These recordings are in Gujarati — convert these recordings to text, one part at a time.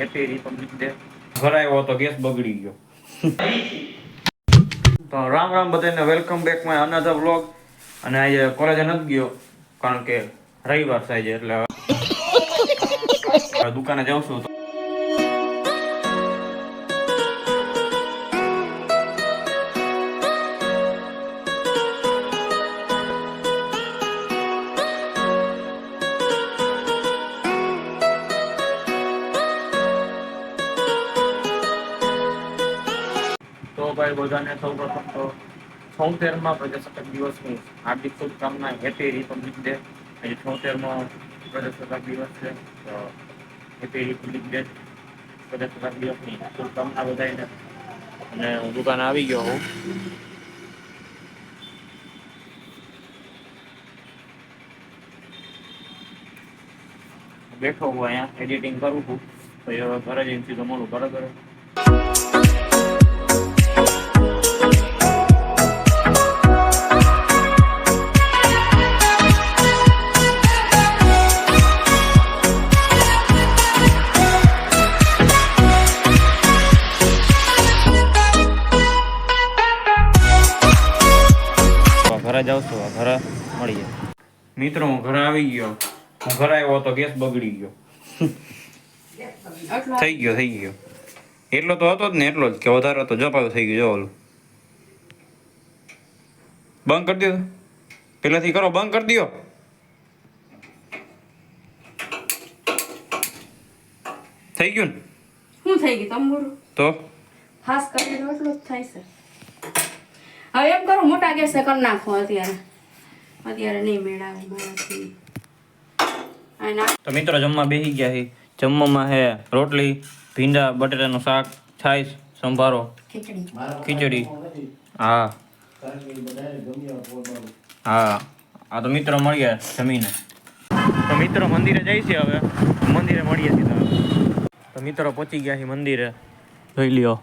હેપી રિપબ્લિક ડે ગેસ બગડી ગયો. તો રામ રામ બધાને welcome back my another vlog અને આજે કોલેજે નથી ગયો કારણ કે રવિવાર થાય છે એટલે દુકાને જાઉં છું ભાઈ બધાને સૌ પ્રથમ તો છોતેરમાં પ્રજાસત્તાક દિવસની હાર્દિક શુભકામના હેપી રિપબ્લિક ડે આજે છોતેરમો પ્રજાસત્તાક દિવસ છે, તો હેપી રિપબ્લિક ડે પ્રજાસત્તાક દિવસની શુભકામના બધાને અને હું દુકાન આવી ગયો હું. બેઠો હું અહીંયા એડિટિંગ કરું છું. તો એ ઘરે જઈને સીધો મળું બરાબર ઘરે જાઉં છું ઘરે મળીએ મિત્રો હું ઘરે આવી ગયો. હું ઘરે આવ્યો તો ગેસ બગડી ગયો. થઈ ગયો થઈ ગયો. એટલો તો હતો જ ને એટલો જ કે વધારે હતો જપાયો થઈ ગયો જો ઓલું. બંધ કરી દો. પેલાથી કરો બંધ કરી દો. થઈ ગયું ને? શું થઈ ગયું? તંબુરું? તો? ખાસ કરીને એટલું જ થાય છે. હવે એમ કરું મોટા ગેસે કરી નાખો અત્યારે. અત્યારે નહીં મેળાવે મારાથી. તો મિત્રો જમવા બેસી ગયા છે જમવામાં હે રોટલી ભીંડા બટેટાનું શાક છાશ સંભારો ખીચડી. હા. હા. આ તો મિત્રો મળ્યા જમીને. તો મિત્રો મંદિરે જાય છે હવે. મંદિરે મળીએ સીધા તો મિત્રો પહોંચી ગયા છે મંદિરે. જોઈ લ્યો.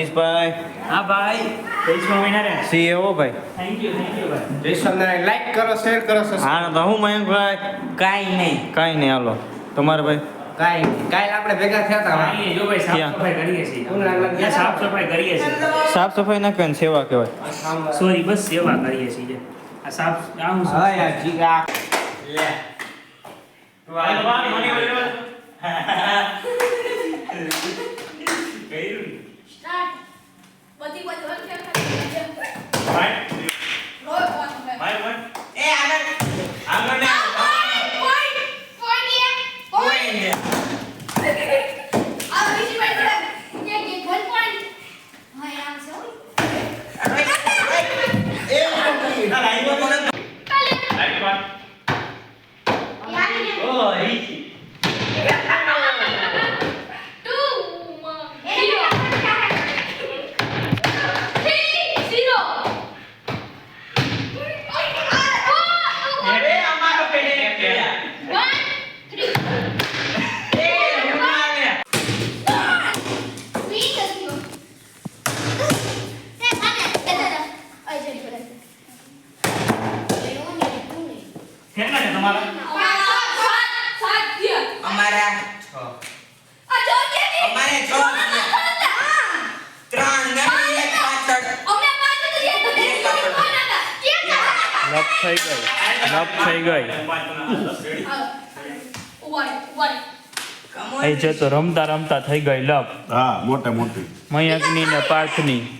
દિનેશભાઈ હા ભાઈ. જય સ્વામિનારાયણ. સી એવો ભાઈ. થેન્ક યુ થેન્ક યુ ભાઈ. જય સ્વામિનારાયણ. લાઈક કરો શેર કરો હા તો હું મયંકભાઈ? કાઈ નહીં. કાંઈ નહીં હાલો. તમારે ભાઈ? કાઈ કાલ આપણે ભેગા થયા હતા જો ભાઈ સાફ સફાઈ કરીએ છીએ. સાફ સફાઈ કરીએ છીએ. સાફ સફાઈ ના કહેવાય સેવા કહેવાય. સોરી બસ સેવા કરીએ છીએ આ સાફ આ હા યાર જીગા. લે. બધી અમારા છ. અમારે છ. ત્રણ ગણી એક પાછળ. લપ થઈ ગઈ. લપ થઈ ગઈ. એ છે તો રમતા રમતા થઈ ગઈ લપ. હા મોટે મોટી. મયંકની ને પાર્થની.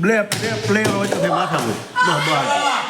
Blep, blep, blep, hoće me matali. Da, da.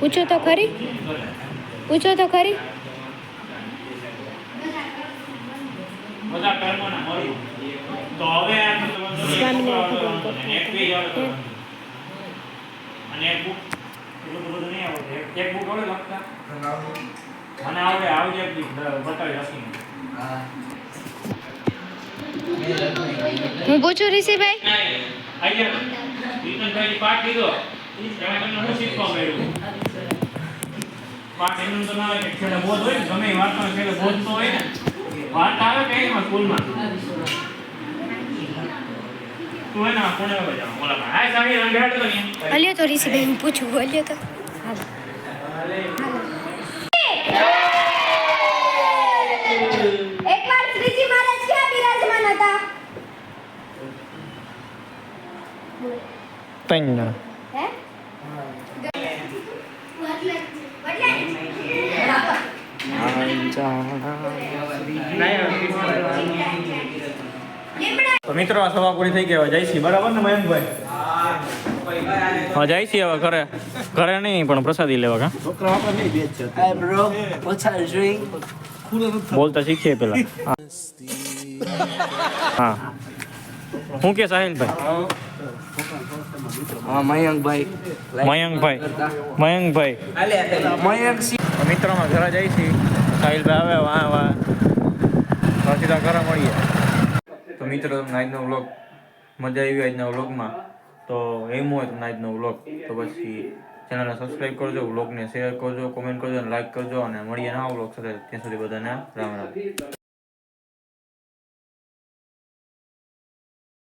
પૂછો તો ખરી? પૂછો તો ખરી? બધા તો હવે આ તો સ્વામિનારાયણ અને એક બુક એટલું બધું નહીં આવડતું એક- એક બુક આવડે લખતા. મને આવડે આવજે એક દી, બ- બતાવી હું. પૂછું ઋષિભાઈ હે તો અહીંયા અલ્યો તો ઋષિભાઈ હું પૂછું અલ્યો તો. ત્રણ તો મિત્રો આ સભા પૂરી થઈ ગઈ. હવે જઈશી. બરાબર ને મયંકભાઈ? હા જઈશી હવે ઘરે. ઘરે નહીં પણ પ્રસાદી લેવા કા? છોકરા આપણે નહીં બેચ છે. બોલતા શીખીએ પેલા. હા. હું કે સાહિલભાઈ? હા મયંકભાઈ. મયંકભાઈ. મયંકભાઈ. મયંક તો મિત્રોમાં ઘરે જઈશી સાહિલભાઈ આવે વાહ વાહ. તો સીધા ઘરે મળીએ. તો મિત્રો તમને આજનો વ્લોગ મજા આવી આજના વ્લોગમાં. તો એમ હોય તમને આજનો વ્લોગ. તો પછી ચેનલને સબસ્ક્રાઈબ કરજો વ્લોગને શેર કરજો કોમેન્ટ કરજો અને લાઈક કરજો અને મળીએ નવા વ્લોગ સાથે. ત્યાં સુધી બધાને રામ રામ.